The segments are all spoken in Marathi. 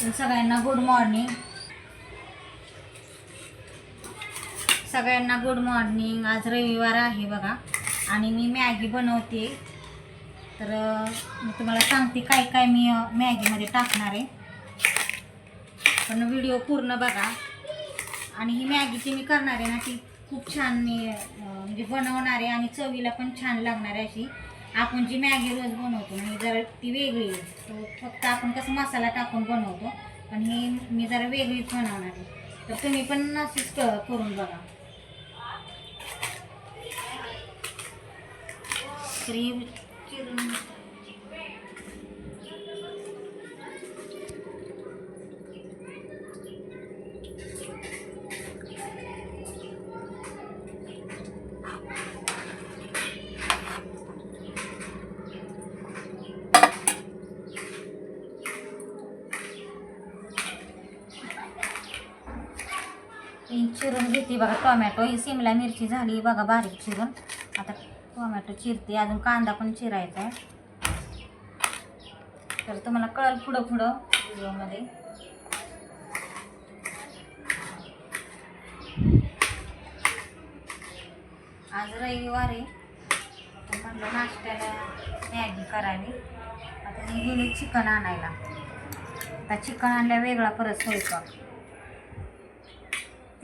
सगळ्यांना गुड मॉर्निंग सगळ्यांना गुड मॉर्निंग आज रविवार आहे बघा. आणि मी मॅगी बनवते. तर मी तुम्हाला सांगते काय काय मी मॅगीमध्ये टाकणार आहे. पण व्हिडिओ पूर्ण बघा. आणि ही मॅगीची मी करणार आहे ना ती खूप छान मी म्हणजे बनवणार आहे आणि चवीला पण छान लागणार आहे अशी. आपण जी मॅगी रोज बनवतो ना ही जरा ती वेगळी आहे. तो फक्त आपण कसं मसाला टाकून बनवतो पण ही मी जरा वेगळीच बनवणार आहे. तर तुम्ही पण अशीच क करून बघा. तर ही चिरून ही चिरून घेते बघा. टोमॅटो ही सिमला मिरची झाली. बघा बारीक चिरून. आता टोमॅटो चिरते. अजून कांदा पण चिरायचा आहे. तर तुम्हाला कळल पुढं पुढं व्हिडिओमध्ये. आज रविवार आहे. म्हटलं नाश्त्याला मॅगी करावी. आता मी गेले चिकन आणायला. आता चिकन आणल्या वेगळा परत स्वयंपाक.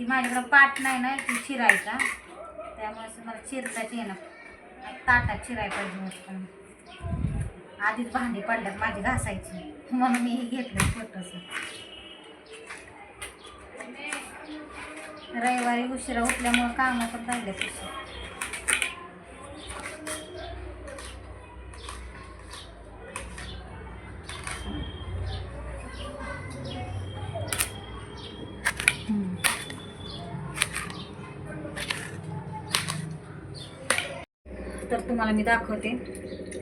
ती माझ्याकडं पाट नाही ना ती चिरायचा. त्यामुळे असं मला चिरताच येणं ताटात चिराय पाहिजे आधीच भांडी पडल्यात माझी घासायची. म्हणून मी घेतलं छोटंसं. रविवारी उशिरा उठल्यामुळं कामं पण राहिले तशी. तर तुम्हाला मी दाखवते.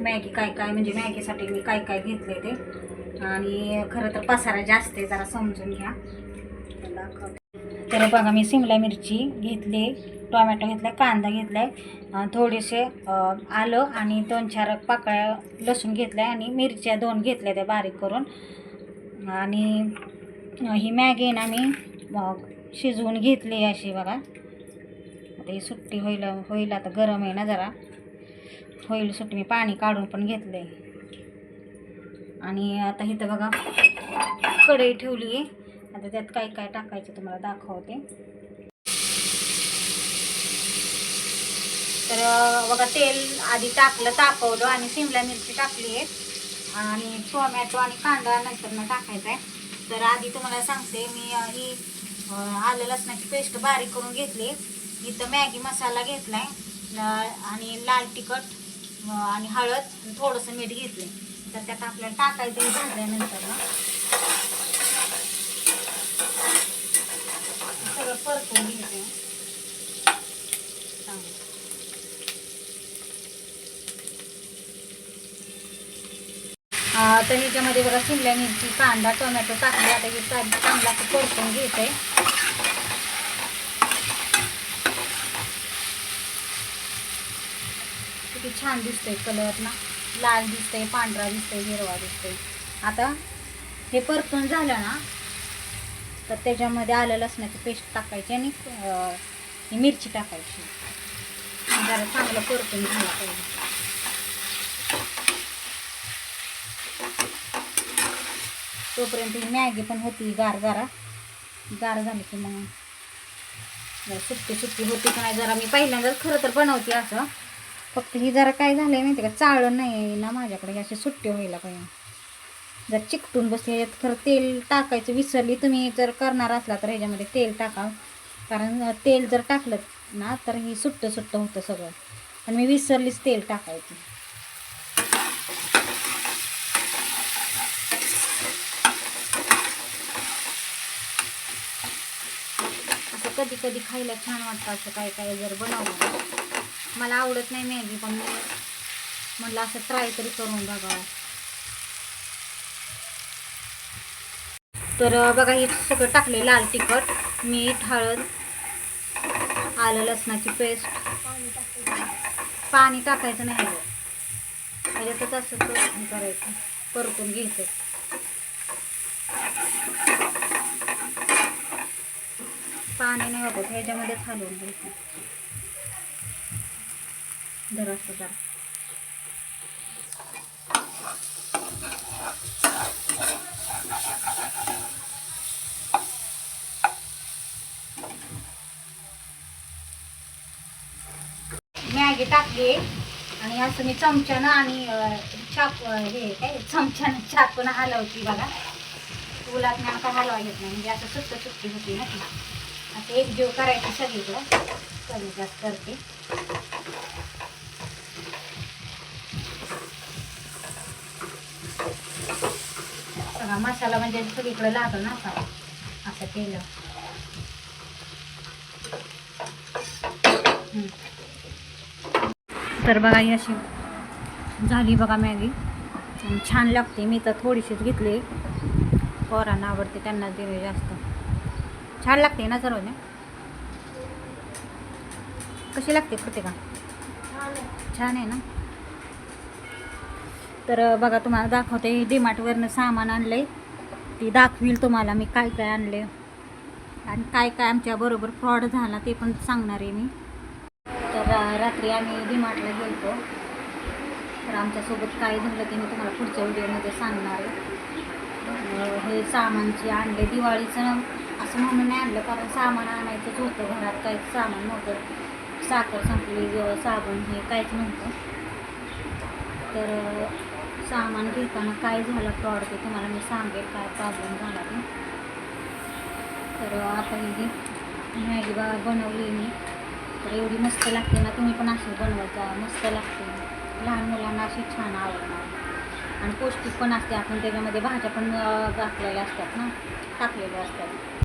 मॅगी काय काय म्हणजे मॅगीसाठी मी काय काय घेतले ते. आणि खरं तर पसारा जास्त आहे जरा समजून घ्या. तर दाखवते. तर बघा मी सिमला मिरची घेतली टोमॅटो घेतला कांदा घेतलाय आहे थोडेसे आलं आणि दोन चार पाकळ्या लसूण घेतल्या आणि मिरच्या दोन घेतल्या त्या बारीक करून. आणि ही मॅगी ना मी शिजवून घेतली अशी बघा. आता ही सुट्टी होईल होईल आता गरम आहे ना जरा. होईल सुट्टी. मी पाणी काढून पण घेतलंय. आणि आता इथं बघा कढई ठेवली आहे. आता त्यात काय काय टाकायचं तुम्हाला दाखवते. तर बघा तेल आधी टाकलं तापवलं आणि शिमला मिरची टाकली आहे. आणि टोमॅटो आणि कांदा नंतर न टाकायचा आहे तर आधी तुम्हाला सांगते मी ही आलं लसणाची पेस्ट बारीक करून घेतली. इथं मॅगी मसाला घेतला आहे आणि लाल तिखट. आणि हळद थोडंसं मीठ घेतलं तर त्यात आपल्याला टाकायचं हे भाजल्यानंतर ना. सगळं परतून घ्यायचं. तर ह्याच्यामध्ये बघा शिमला मिरची कांदा टोमॅटो टाकले. आता हे चांगला परतून घ्यायचं आहे किती छान दिसतंय कलर ना. लाल दिसतंय पांढरा दिसतंय हिरवा दिसतंय. आता हे परतून झालं ना तर त्याच्यामध्ये आलं लसणाची पेस्ट टाकायची आणि ही मिरची टाकायची. जरा चांगलं परतून झालं पाहिजे. तोपर्यंत ही मॅगी पण होती गार गारा. गार झाली की मग सुट्टी सुट्टी होती का नाही जरा मी पहिल्यांदाच खरं तर बनवते असं. फक्त ही जरा काय आहे माहिती का? चाळण नाही ना माझ्याकडे अशी सुट्टी व्हायला पाहिजे. जर चिकटून बसले यात खरं तेल टाकायचं विसरली तुम्ही जर करणार असला तर ह्याच्यामध्ये तेल टाका कारण तेल जर टाकलं ना तर ही सुट्टं सुट्टं होतं सगळं. आणि मी विसरलीच तेल टाकायचं. असं कधी कधी खायला छान वाटतं असं काय काय जर बनवलं. मला आवडत नाही मॅगी पण मी म्हटलं असं ट्राय तरी करून बघावं. तर बघा हे सगळं टाकले लाल तिखट मीठ हळद आलं लसणाची पेस्ट. पाणी टाकायचं नाही त्याच्यातच असं करायचं. परतून घ्यायचं. पाणी नाही वापरत ह्याच्यामध्येच हलवून घ्यायचं. जरा जरा. मॅगी टाकली आणि असं मी चमच्यानं आणि छाप चाक हे काय चमच्यानं चाकून हलवती बघा. उलात नाही का हलवा येत नाही म्हणजे असं सुट्ट सुट्टी होती ना ती. एक जीव करायची सगळीकडं कमी जास्त करते. सगळा मसाला म्हणजे सगळीकडे लागल ना आता. असं केलं. तर बघा ही अशी झाली बघा मॅगी. छान लागते. मी तर थोडीशीच घेतली. पोरांना आवडते त्यांना दिले जास्त. छान लागते ना सर्व कशी लागते प्रत्येका का छान आहे ना? तर बघा तुम्हाला दाखवते डीमार्टवरनं सामान आणलं आहे ती दाखवील तुम्हाला मी काय काय आणले आणि काय काय आमच्याबरोबर फ्रॉड झाला ते पण सांगणार आहे मी. तर रात्री आम्ही डीमार्टला गेलतो. तर आमच्यासोबत काय झालं ते मी तुम्हाला पुढच्या व्हिडिओमध्ये सांगणार आहे. अं, हे सामानचे आणले दिवाळीचं असं म्हणून नाही आणलं कारण सामान आणायचंच होतं घरात. काहीच सामान नव्हतं. साखर संपली साबण हे काहीच नव्हतं. तर सामान घेताना काय झालं फ्रॉड ते तुम्हाला मी सांगेल काय प्रॉब्लेम झाला ते. तर आता ही मॅगी बा बनवली मी. तर एवढी मस्त लागते ना तुम्ही पण अशी बनवायचा मस्त लागते. लहान मुलांना अशी छान आवडणार. आणि पौष्टिक पण असते आपण त्याच्यामध्ये भाज्या पण घातलेल्या असतात ना टाकलेल्या असतात.